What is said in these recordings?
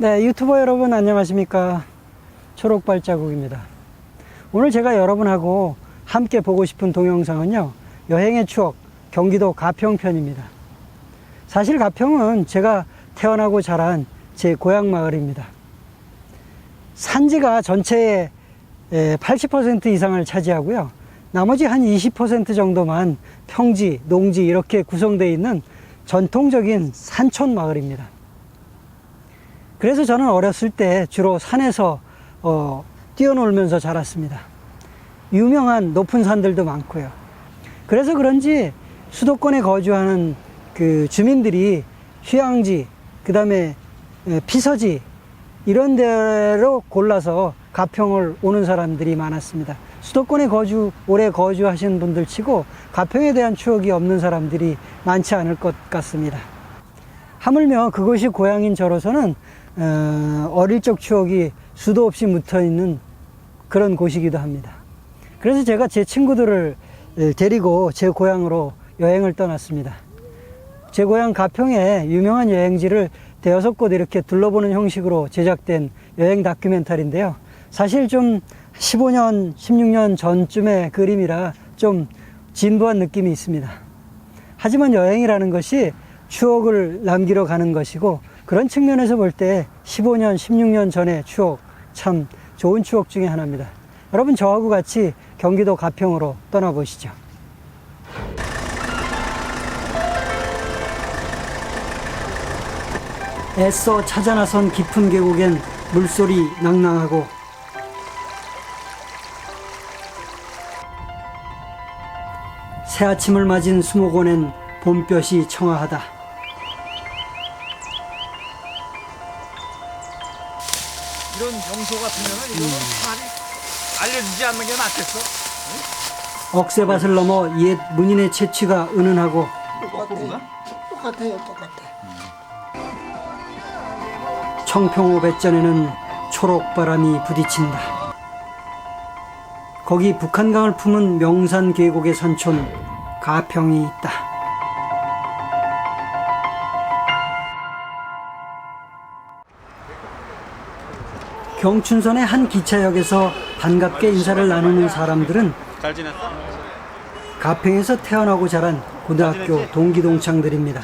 네, 유튜버 여러분 안녕하십니까. 초록발자국입니다. 오늘 제가 여러분하고 함께 보고 싶은 동영상은요, 여행의 추억, 경기도 가평편입니다. 사실 가평은 제가 태어나고 자란 제 고향 마을입니다. 산지가 전체의 80% 이상을 차지하고요. 나머지 한 20% 정도만 평지, 농지 이렇게 구성되어 있는 전통적인 산촌 마을입니다. 그래서 저는 어렸을 때 주로 산에서 어, 뛰어놀면서 자랐습니다. 유명한 높은 산들도 많고요. 그래서 그런지 수도권에 거주하는 그 주민들이 휴양지, 그 다음에 피서지, 이런 데로 골라서 가평을 오는 사람들이 많았습니다. 수도권에 거주, 오래 거주하신 분들 치고 가평에 대한 추억이 없는 사람들이 많지 않을 것 같습니다. 하물며 그곳이 고향인 저로서는 어, 어릴 적 추억이 수도 없이 묻어 있는 그런 곳이기도 합니다. 그래서 제가 제 친구들을 에, 데리고 제 고향으로 여행을 떠났습니다. 제 고향 가평에 유명한 여행지를 대여섯 곳 이렇게 둘러보는 형식으로 제작된 여행 다큐멘터리인데요. 사실 좀 15년, 16년 전쯤의 그림이라 좀 진부한 느낌이 있습니다. 하지만 여행이라는 것이 추억을 남기러 가는 것이고 그런 측면에서 볼 때 15년, 16년 전의 추억 참 좋은 추억 중에 하나입니다. 여러분 저하고 같이 경기도 가평으로 떠나보시죠. 애써 찾아 나선 깊은 계곡엔 물소리 낭낭하고 새 아침을 맞은 수목원엔 봄볕이 청아하다. 이런 명소 같으면은 이거는 차라리 알려주지 않는 게 낫겠어? 억새밭을 넘어 옛 문인의 채취가 은은하고 거꾸로가? 똑같아요, 똑같아. 청평호 배전에는 초록바람이 부딪힌다. 거기 북한강을 품은 명산 계곡의 산촌 가평이 있다. 경춘선의 한 기차역에서 반갑게 인사를 나누는 사람들은? 가평에서 태어나고 자란 고등학교 동기 동창들입니다.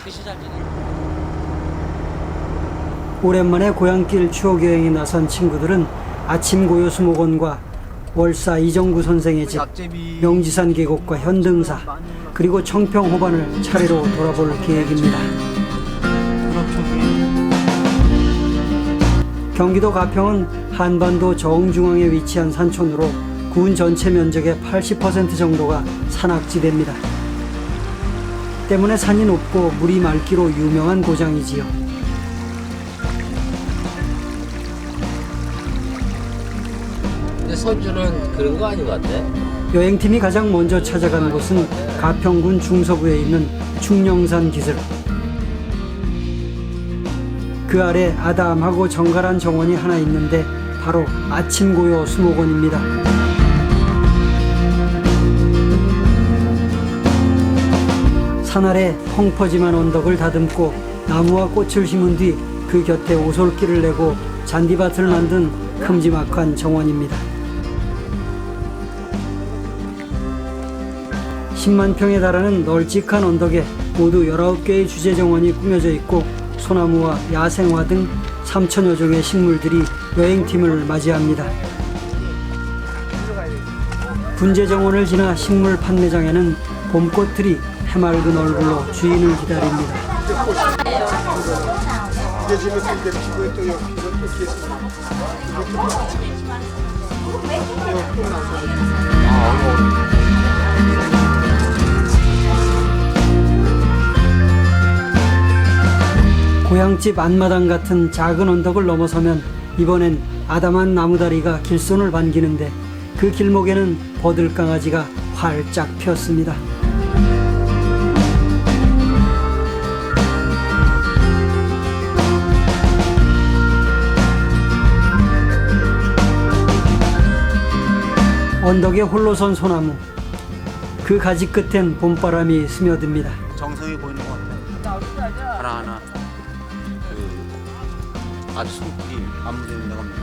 오랜만에 고향길 추억 여행에 나선 친구들은 아침 고요 수목원과 월사 이정구 선생의 집, 명지산 계곡과 현등사, 그리고 청평 호반을 차례로 돌아볼 계획입니다. 경기도 가평은 한반도 정중앙에 위치한 산촌으로 군 전체 면적의 80% 정도가 산악지대입니다. 때문에 산이 높고 물이 맑기로 유명한 고장이지요. 근데 선주는 그런 거 아닌 것 같아. 여행팀이 가장 먼저 찾아간 곳은 가평군 중서부에 있는 충령산 기슭. 그 아래 아담하고 정갈한 정원이 하나 있는데 바로 아침고요 수목원입니다. 산 아래 펑퍼짐한 언덕을 다듬고 나무와 꽃을 심은 뒤 그 곁에 오솔길을 내고 잔디밭을 만든 큼지막한 정원입니다. 10만 평에 달하는 널찍한 언덕에 모두 19개의 주제 정원이 꾸며져 있고 소나무와 야생화 등 3천여 종의 식물들이 여행팀을 맞이합니다. 분재 정원을 지나 식물 판매장에는 봄꽃들이 해맑은 얼굴로 주인을 기다립니다. 이 고향집 앞마당 같은 작은 언덕을 넘어서면 이번엔 아담한 나무다리가 길손을 반기는데 그 길목에는 버들강아지가 활짝 피었습니다. 언덕에 홀로 선 소나무 그 가지 끝엔 봄바람이 스며듭니다. 정성이 보이는 것 같아. 하나 하나. 그 아주 아무 데나 갑니다.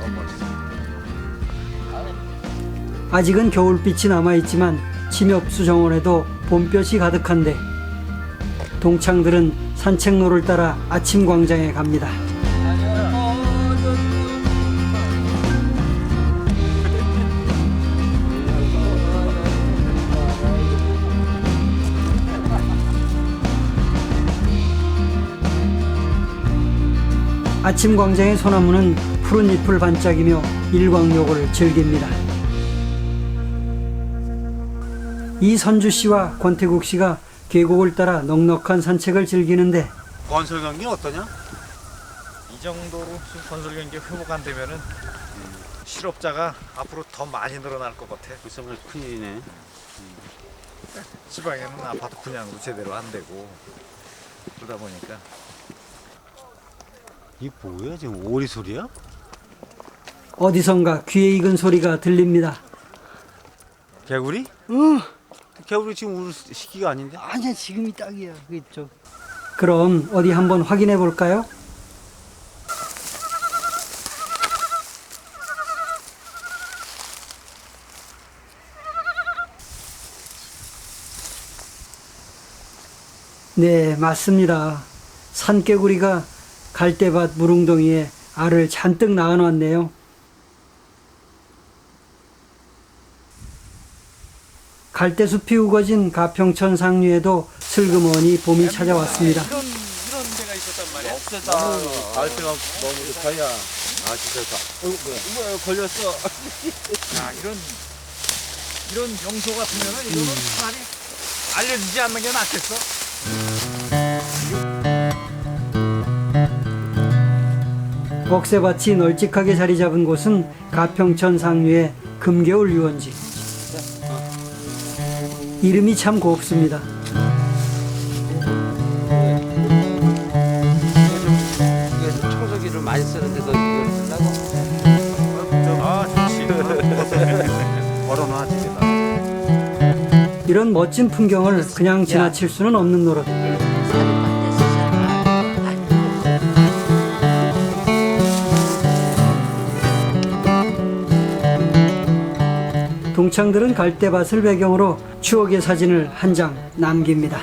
너무 멋지다. 아직은 겨울빛이 남아있지만 침엽수 정원에도 봄볕이 가득한데 동창들은 산책로를 따라 아침 광장에 갑니다. 아침 광장의 소나무는 푸른 잎을 반짝이며 일광욕을 즐깁니다. 이선주 씨와 권태국 씨가 계곡을 따라 넉넉한 산책을 즐기는데 건설 경기 어떠냐? 이 정도로 좀 건설 경기 회복 안 되면은 실업자가 앞으로 더 많이 늘어날 것 같아. 뭐 큰일이네. 지방에는 아파트 분양도 제대로 안 되고 그러다 보니까 이 뭐야 지금 오리 소리야? 어디선가 귀에 익은 소리가 들립니다. 개구리? 어, 개구리 지금 울 시기가 아닌데? 아니야 지금이 딱이야. 그쪽. 그럼 어디 한번 확인해 볼까요? 네, 맞습니다. 산개구리가 갈대밭 무릉덩이에 알을 잔뜩 낳아놨네요. 갈대숲이 우거진 가평천 상류에도 슬그머니 봄이 찾아왔습니다. 이런 이런 데가 있었단 말이야. 없애다. 알때가 너무 좋다야. 아 진짜. 어 뭐야? 뭐야 걸렸어. 야 이런 이런 병소 같으면은 이거는 차라리 알려주지 않는 게 낫겠어. 억새밭이 널찍하게 자리 잡은 곳은 가평천 상류의 금겨울 유원지. 이름이 참 곱습니다. 청소기를 많이 쓰는데도 이걸 쓰려고? 아 좋지. 걸어놔 집에다. 이런 멋진 풍경을 그냥 지나칠 수는 없는 노릇. 동창들은 갈대밭을 배경으로 추억의 사진을 한 장 남깁니다.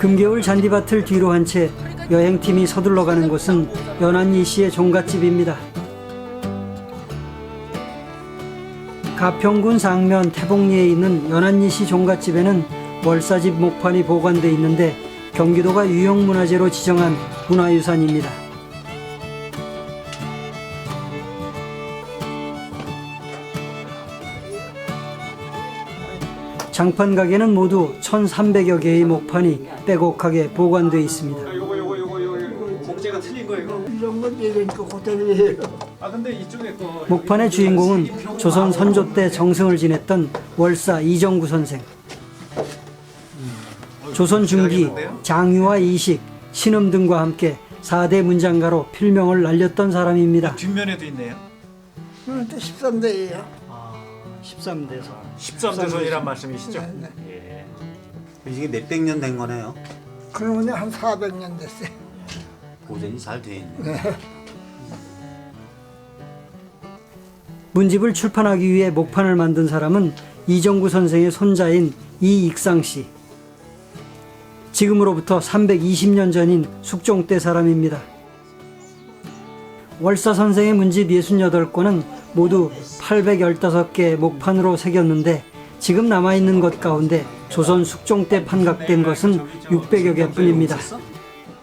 금겨울 잔디밭을 뒤로 한 채 여행팀이 서둘러 가는 곳은 연안리 씨의 종갓집입니다. 가평군 상면 태봉리에 있는 연안리 씨 종갓집에는 월사집 목판이 보관돼 있는데 경기도가 유형문화재로 지정한 문화유산입니다. 장판 가게는 모두 1,300여 개의 목판이 빼곡하게 보관돼 있습니다. 요거 요거 요거 요거 목재가 틀린 거 이거. 이런 건 얘기니까 호텔이에요. 아 근데 이쪽에 거 목판의 주인공은 조선 선조 때 정승을 지냈던 월사 이정구 선생. 조선 중기 장유와 이식, 신음 등과 함께 4대 문장가로 필명을 날렸던 사람입니다. 뒷면에도 있네요. 그런데 13대예요. 13대서. 13대선이란 말씀이시죠? 이게 몇백 년 된 거네요. 그러면 한 400년 됐어요. 보존이 잘 돼 있네. 문집을 출판하기 위해 목판을 만든 사람은 이정구 선생의 손자인 이익상 씨. 지금으로부터 320년 전인 숙종 때 사람입니다. 월사 선생의 문집 68권은 모두 815개의 목판으로 새겼는데 지금 남아있는 것 가운데 조선 숙종 때 판각된 것은 600여 개 뿐입니다.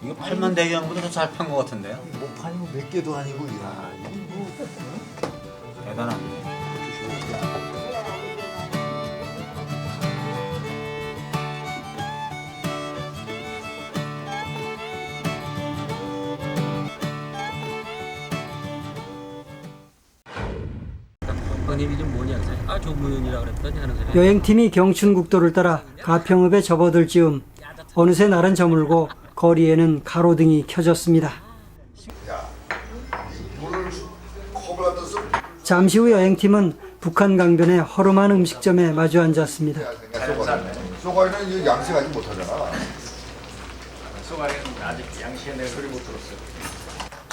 이거 8만 대기형보다 더 잘 판 것 같은데요? 목판이 뭐 몇 개도 아니고 야 대단합니다. 조무현이라 그랬더니 하는 소리 여행팀이 경춘국도를 따라 가평읍에 접어들 즈음 어느새 날은 저물고 거리에는 가로등이 켜졌습니다. 잠시 후 여행팀은 북한 강변의 허름한 음식점에 마주 앉았습니다. 쏘가리는 이 양식하지 못하잖아. 소가리는 아직 양식에 내 소리 못 들었어요.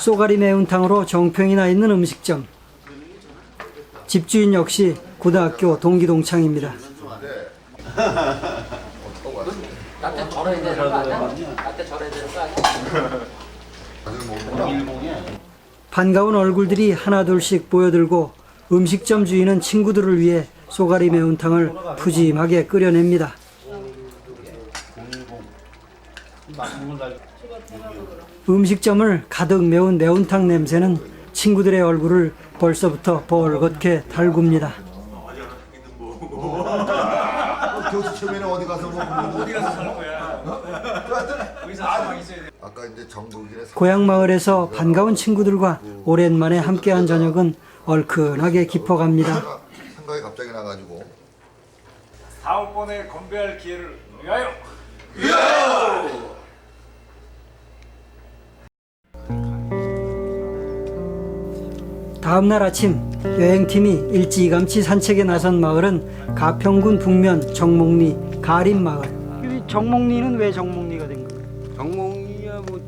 쏘가리 매운탕으로 정평이 나 있는 음식점. 집주인 역시 고등학교 동기 동창입니다. 나한테 절해야 되는 거 아니야? 나한테 절해야 되는 거 아니야? 반가운 얼굴들이 하나둘씩 보여들고 음식점 주인은 친구들을 위해 쏘가리 매운탕을 푸짐하게 끓여냅니다. 음식점을 가득 메운 매운탕 냄새는 친구들의 얼굴을 벌써부터 벌겋게 달굽니다. 교수 처음에는 어디 가서 뭐 어디 가서 사는 거야? 있어야 돼. 아까 이제 정국이네. 고향 마을에서 반가운 친구들과 오랜만에 함께한 저녁은 얼큰하게 깊어갑니다. 생각이 갑자기 나가지고 다음번에 건배할 기회를 위하여. 다음 날 아침 여행팀이 일찌감치 산책에 나선 마을은 가평군 북면 정목리 가림마을. 정목리는 왜 정목리가 된 거예요? 정몽이야 뭐이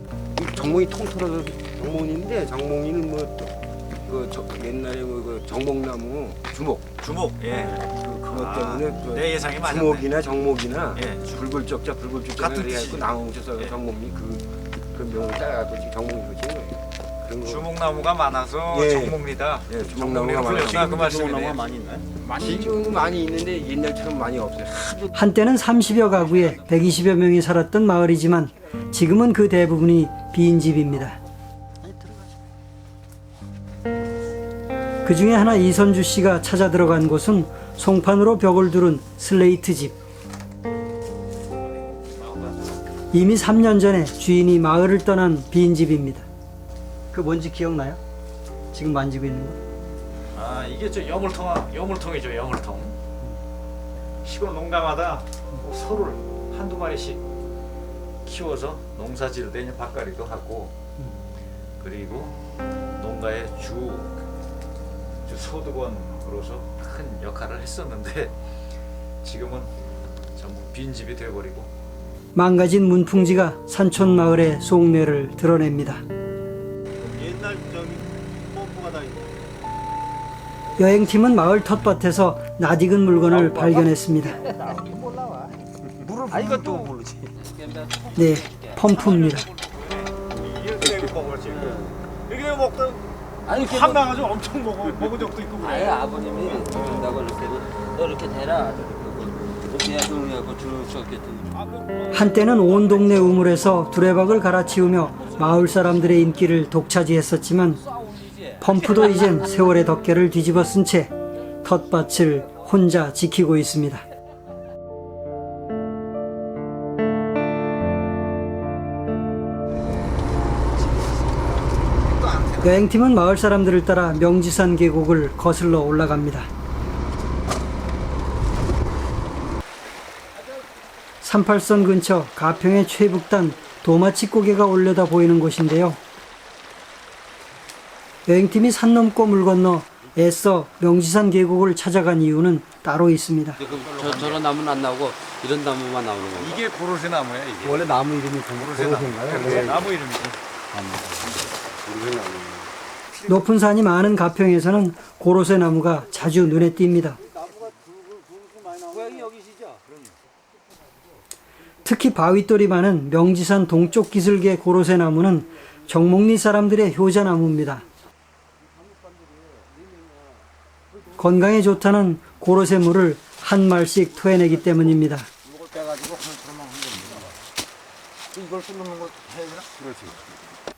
정몽이 통틀어서 정몽인데 정몽이는 뭐그 옛날에 뭐그 정목나무 주목 주목. 예. 그, 그것 아, 때문에 그 내 예상이 맞았네. 주목이나 정목이나 예, 주- 불굴적자 불굴적자 같은 그래갖고 뜻이죠. 나무 뭉쳐서 예. 정목이 그, 그 명을 따라갖고 지금 정목이로 지은 거예요. 그런 거. 주목나무가 많아서 예. 정목리다. 예, 주목나무가 풀렸다 그 말씀이네요. 지금 많이 있는데 옛날처럼 많이 없어요. 하도 한때는 30여 가구에 120여 명이 살았던 마을이지만 지금은 그 대부분이 빈집입니다. 그 중에 하나 이선주 씨가 찾아 들어간 곳은 송판으로 벽을 두른 슬레이트 집. 이미 3년 전에 주인이 마을을 떠난 빈집입니다. 그 뭔지 기억나요? 지금 만지고 있는 거? 아 이게 저 여물통 여물통이죠 여물통. 시골 농가마다 뭐 소를 한두 마리씩 키워서 농사지을 때 이제 밭갈이도 하고 그리고 농가의 주, 주 소득원으로서 큰 역할을 했었는데 지금은 전부 빈집이 돼버리고 망가진 문풍지가 산촌 마을의 속내를 드러냅니다. 여행팀은 마을 텃밭에서 낯익은 물건을 발견했습니다. 아 이것도 모르지. 네, 펌프입니다. 이렇게 되고 먹었지. 이렇게 먹다 아니 그한 나가지고 엄청 먹어 먹은 적도 있고 아예 아버님이 준다고 이렇게 너 이렇게 대라 그러냐고 쭉 썩겠더니 한때는 온 동네 우물에서 두레박을 갈아치우며 마을 사람들의 인기를 독차지했었지만 펌프도 이젠 세월의 덮개를 뒤집어 쓴 채 텃밭을 혼자 지키고 있습니다. 여행팀은 마을 사람들을 따라 명지산 계곡을 거슬러 올라갑니다. 38선 근처 가평의 최북단 도마치 고개가 올려다 보이는 곳인데요. 여행팀이 산 넘고 물 건너 애써 명지산 계곡을 찾아간 이유는 따로 있습니다. 저, 저런 나무는 안 나오고 이런 나무만 나오는 거야 이게 고로쇠 나무야 이게. 원래 나무 이름이 고로쇠 나무. 네, 나무 이름이죠. 높은 산이 많은 가평에서는 고로쇠 나무가 자주 눈에 띕니다. 특히 바위돌이 많은 명지산 동쪽 기슭의 고로쇠 나무는 정목리 사람들의 효자나무입니다. 건강에 좋다는 고로쇠 물을 한 말씩 토해내기 때문입니다.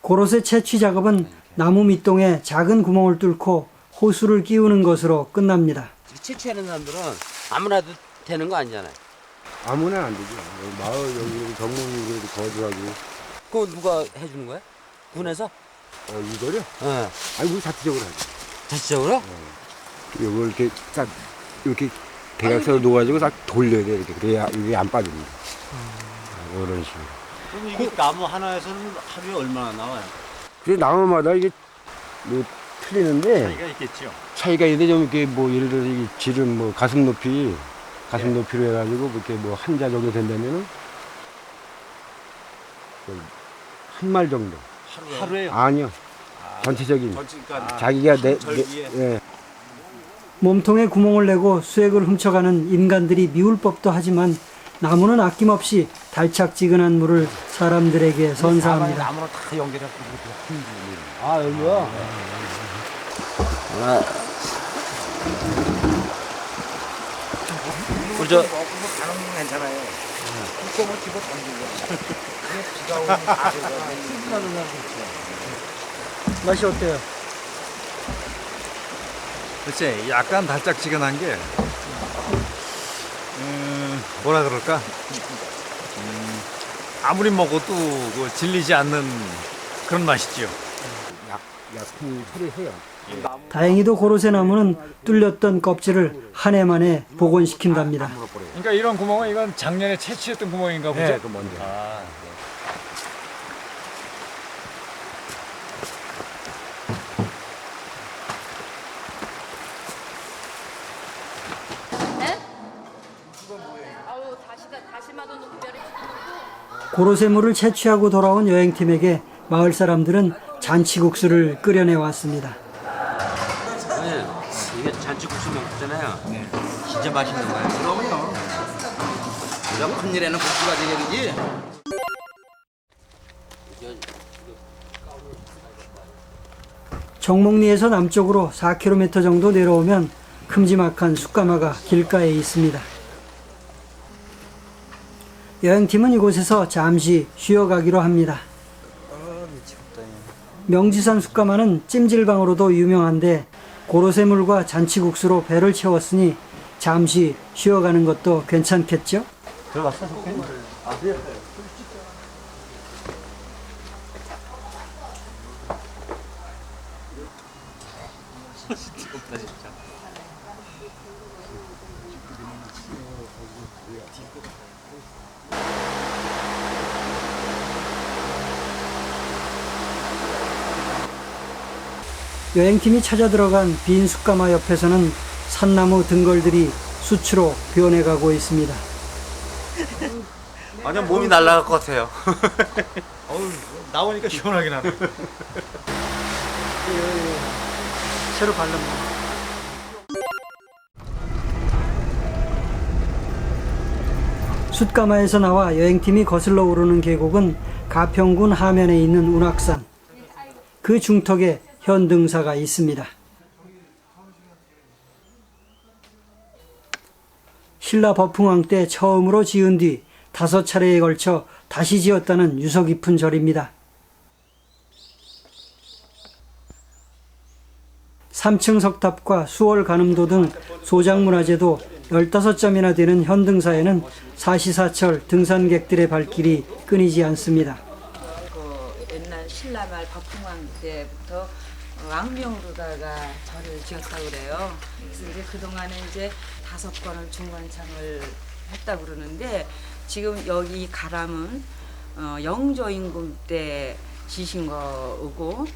고로쇠 채취 작업은 나무 밑동에 작은 구멍을 뚫고 호수를 끼우는 것으로 끝납니다. 채취하는 사람들은 아무나도 되는 거 아니잖아요 아무나 안 되죠. 여기 마을 여기 정몽이 그래도 거주하고 그거 누가 해주는 거야? 군에서? 어, 이거요? 어 아니 우리 자체적으로 하죠. 자체적으로? 이걸 이렇게 딱 이렇게 대각선으로 놓아가지고 딱 돌려야 돼 이렇게 그래야 이게 안 빠집니다. 아, 이런 식으로. 그럼 이게 나무 하나에서는 하루에 얼마나 나와요? 그래 나무마다 이게 뭐 틀리는데 차이가 있겠죠. 차이가 있는데 좀 이렇게 뭐 예를 들어 이 지름 뭐 가슴 높이 가슴 높이로 해가지고 뭐 이렇게 뭐 한 자 정도 된다면은 한 말 정도. 하루에요? 아니요. 전체적인 전체가 자기가 내, 절기에. 내 예. 몸통에 구멍을 내고 수액을 훔쳐가는 인간들이 미울 법도 하지만 나무는 아낌없이 달착지근한 물을 사람들에게 선사합니다. 나무로 다 연결해서 아 여기요. 우리 저 맛이 어때요? 글쎄 약간 달짝지근한 게 음, 뭐라 그럴까 음, 아무리 먹어도 그 질리지 않는 그런 맛이지요 약품 처리해요. 다행히도 고로쇠 나무는 뚫렸던 껍질을 한 해 만에 복원시킨답니다. 그러니까 이런 구멍은 이건 작년에 채취했던 구멍인가 보죠? 네, 그 뭔데? 아, 아우 다시 다시 마도 놓고 별이 고로쇠물을 채취하고 돌아온 여행팀에게 마을 사람들은 잔치국수를 끓여내 왔습니다. 네, 이게 잔치국수 먹잖아요. 진짜 맛있는 거예요. 그럼요. 이런 큰일에는 국수가 되겠지. 정목리에서 남쪽으로 4km 정도 내려오면 큼지막한 숯가마가 길가에 있습니다. 여행팀은 이곳에서 잠시 쉬어가기로 합니다. 명지산 숯가마는 찜질방으로도 유명한데 고로쇠물과 잔치국수로 배를 채웠으니 잠시 쉬어가는 것도 괜찮겠죠? 여행팀이 찾아 들어간 빈 숯가마 옆에서는 산나무 등걸들이 수치로 변해가고 있습니다. 완전 몸이 날아갈 것 같아요. 어우, 나오니까 시원하긴 하네 새로 발릅니다. 숯가마에서 나와 여행팀이 거슬러 오르는 계곡은 가평군 하면에 있는 운악산. 그 중턱에 현등사가 있습니다. 신라 법흥왕 때 처음으로 지은 뒤 다섯 차례에 걸쳐 다시 지었다는 유서 깊은 절입니다. 3층 석탑과 수월 가늠도 등 소장문화재도 15점이나 되는 현등사에는 사시사철 등산객들의 발길이 끊이지 않습니다. 그 옛날 신라말 왕명으로다가 절을 지었다고 그래요. 그래서 이제 그동안에 이제 다섯 번을 중관창을 했다고 그러는데 지금 여기 이 가람은 어, 영조 임금 때 지신 거고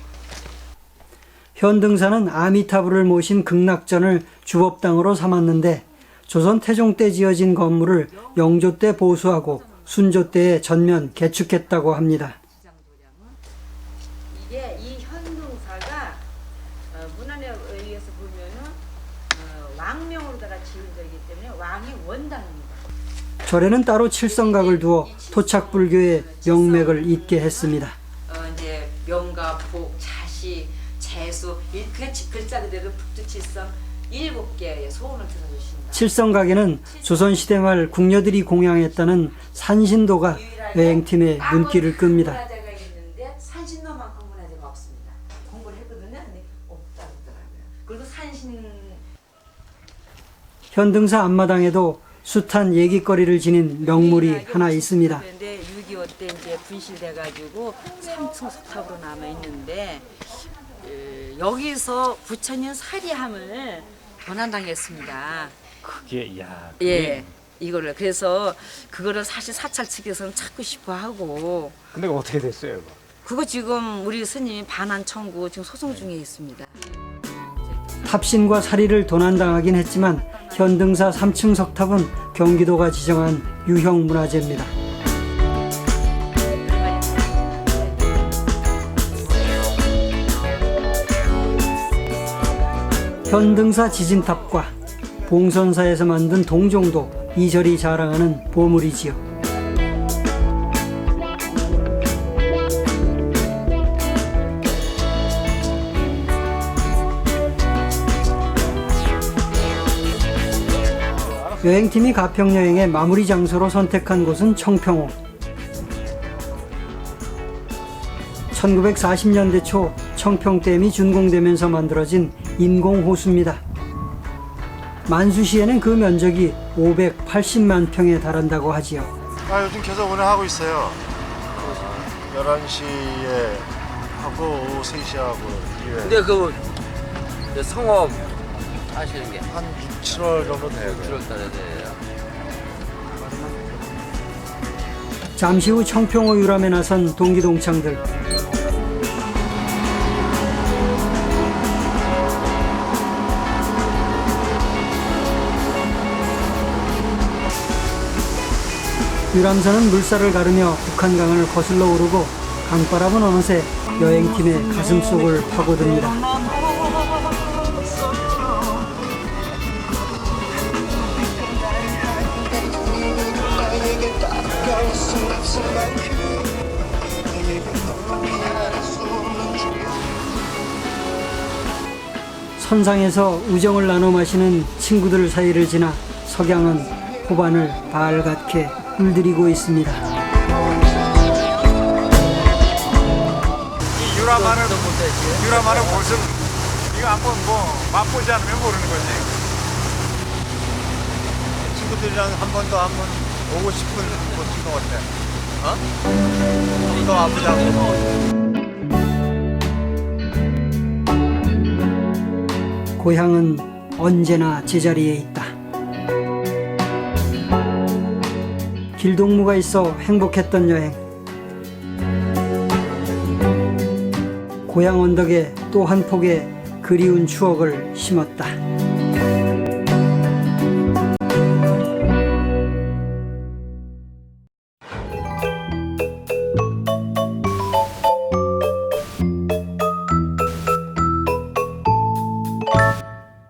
현등사는 아미타불을 모신 극락전을 주법당으로 삼았는데 조선 태종 때 지어진 건물을 영조 때 보수하고 순조 때에 전면 개축했다고 합니다. 이게 이 현등사가 어, 문헌에 의해서 보면은 어, 왕명으로다가 지은 절이기 때문에 왕의 원당입니다. 절에는 따로 칠성각을 두어 토착불교의 명맥을 잇게 했습니다. 어, 이제 명가, 복, 자시, 재수 이렇게 글자 그대로 북두칠성 일곱 개의 소원을 들어주신다. 칠성각에는 조선시대 말 궁녀들이 공양했다는 산신도가 여행팀의 눈길을 끕니다. 문화재가 있는데 산신도만큼 문화재가 없습니다. 공부를 했거든요. 근데 없다고 하더라고요. 그리고 산신 현등사 앞마당에도 숱한 얘기거리를 지닌 명물이 하나 있습니다. 그런데 6.25 때 이제 분실돼 가지고 3층 석탑으로 남아 있는데 여기서 부처님 사리함을 변환당했습니다. 그게 야 예. 이거를 그래서 그거를 사실 사찰 측에서는 찾고 싶어 하고 근데 어떻게 됐어요 이거? 그거 지금 우리 스님이 반환 청구 지금 소송 중에 있습니다. 탑신과 사리를 도난당하긴 했지만 현등사 3층 석탑은 경기도가 지정한 유형 문화재입니다. 현등사 지진탑과 봉선사에서 만든 동종도 이 절이 자랑하는 보물이지요. 여행팀이 가평 여행의 마무리 장소로 선택한 곳은 청평호. 1940년대 초 청평댐이 준공되면서 만들어진 인공호수입니다. 만수시에는 그 면적이 580만 평에 달한다고 하지요. 아, 요즘 계속 운행하고 있어요. 11시에 하고 오후 3시 하고. 근데 그 성업 하시는 게 한 6, 7월 정도 돼요. 7월 달에 돼요. 잠시 후 청평호 유람에 나선 동기 동창들. 유람선은 물살을 가르며 북한강을 거슬러 오르고 강바람은 어느새 여행팀의 가슴속을 파고듭니다. 선상에서 우정을 나눠 마시는 친구들 사이를 지나 석양은 호반을 발갛게 물들이고 있습니다. 이 유라마는 유라마는 곳은 이거 한번 뭐 맛보지 않으면 모르는 거지. 친구들이랑 한 번 더 한 번 오고 싶은 곳인 것 같아. 어? 더 아프지 않고. 고향은 언제나 제자리에 있다. 길동무가 있어 행복했던 여행. 고향 언덕에 또 한 폭의 그리운 추억을 심었다.